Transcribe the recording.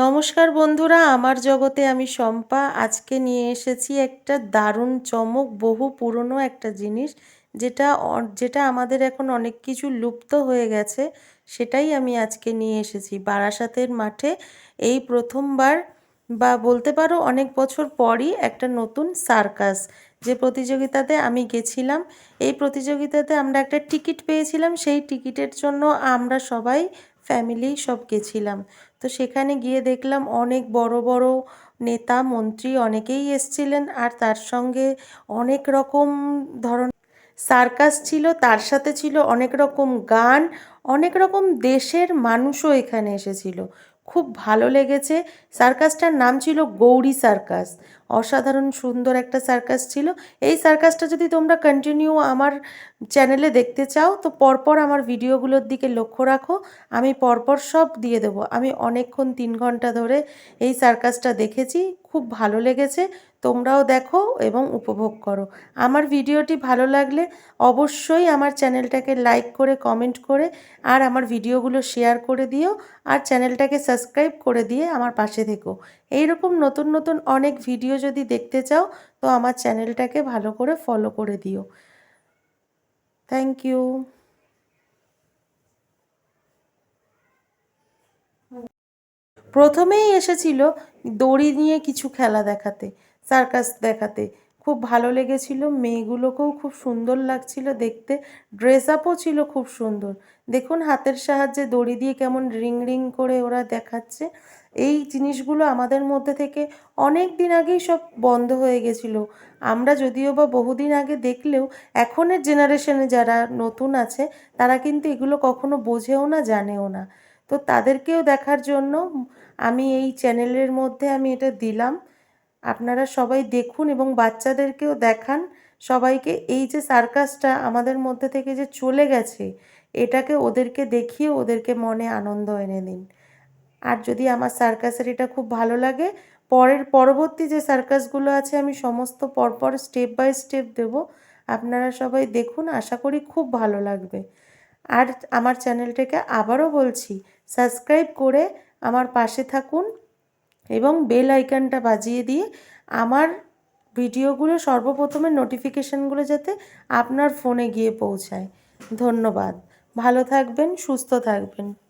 নমস্কার বন্ধুরা, আমার জগতে আমি শম্পা। আজকে নিয়ে এসেছি একটা দারুণ চমক, বহু পুরনো একটা জিনিস, যেটা যেটা আমাদের এখন অনেক কিছু লুপ্ত হয়ে গেছে, সেটাই আমি আজকে নিয়ে এসেছি। বারাসাতের মাঠে এই প্রথমবার বা বলতে পারো অনেক বছর পরই একটা নতুন সার্কাস, যে প্রতিযোগিতাতে আমি গেছিলাম। এই প্রতিযোগিতাতে আমরা একটা টিকিট পেয়েছিলাম, সেই টিকিটের জন্য আমরা সবাই ফ্যামিলি সব গেছিলাম। তো সেখানে গিয়ে দেখলাম অনেক বড় বড় নেতা, মন্ত্রী অনেকেই এসছিলেন আর তার সঙ্গে অনেক রকম ধরন সার্কাস ছিল, তার সাথে ছিল অনেক রকম গান, অনেক রকম দেশের মানুষও এখানে এসেছিল। খুব ভালো লেগেছে। সার্কাসটার নাম ছিল গৌরী সার্কাস। অসাধারণ সুন্দর একটা সার্কাস ছিল। এই সার্কাসটা যদি তোমরা কন্টিনিউ আমার চ্যানেলে দেখতে চাও, তো পরপর আমার ভিডিওগুলোর দিকে লক্ষ্য রাখো। আমি পরপর সব দিয়ে দেবো। আমি অনেকক্ষণ তিন ঘণ্টা ধরে এই সার্কাসটা দেখেছি। খুব ভালো লেগেছে। তোমরাও দেখো এবং উপভোগ করো। আমার ভিডিওটি ভালো লাগলে অবশ্যই আমার চ্যানেলটাকে লাইক করে, কমেন্ট করে আর আমার ভিডিওগুলো শেয়ার করে দিও আর চ্যানেলটাকে সাবস্ক্রাইব করে দিয়ে আমার পাশে থেকো। এইরকম নতুন নতুন অনেক ভিডিও যদি দেখতে চাও তো আমার চ্যানেলটাকে ভালো করে ফলো করে দিও। থ্যাংক ইউ প্রথমেই এসেছিল দড়ি নিয়ে কিছু খেলা দেখাতে সার্কাস দেখাতে। খুব ভালো লেগেছিল, মেয়েগুলোকেও খুব সুন্দর লাগছিল দেখতে ড্রেস আপও ছিল খুব সুন্দর। দেখুন হাতের সাহায্যে দড়ি দিয়ে কেমন রিং রিং করে ওরা দেখাচ্ছে। এই জিনিসগুলো আমাদের মধ্যে থেকে অনেক দিন আগেই সব বন্ধ হয়ে গেছিল। আমরা যদিও বা বহুদিন আগে দেখলেও এখনের জেনারেশনে যারা নতুন আছে, তারা কিন্তু এগুলো কখনো বোঝেও না, জানেও না। তো তাদেরকেও দেখার জন্য আমি এই চ্যানেলের মধ্যে আমি এটা দিলাম। আপনারা সবাই দেখুন এবং বাচ্চাদেরকেও দেখান। সবাইকে এই যে সার্কাসটা আমাদের মধ্যে থেকে যে চলে গেছে, এটাকে ওদেরকে দেখিয়ে ওদেরকে মনে আনন্দ এনে দিন। আর যদি আমার সার্কাসের এটা খুব ভালো লাগে, পরের পরবর্তী যে সার্কাসগুলো আছে আমি সমস্ত পরপর স্টেপ বাই স্টেপ দেব। আপনারা সবাই দেখুন, আশা করি খুব ভালো লাগবে। আর আমার চ্যানেলটাকে আবারও বলছি, সাবস্ক্রাইব করে আমার পাশে থাকুন এবং বেল আইকনটা বাজিয়ে দিয়ে আমার ভিডিওগুলো সর্বপ্রথমে নোটিফিকেশানগুলো যাতে আপনার ফোনে গিয়ে পৌঁছায়। ধন্যবাদ। ভালো থাকবেন, সুস্থ থাকবেন।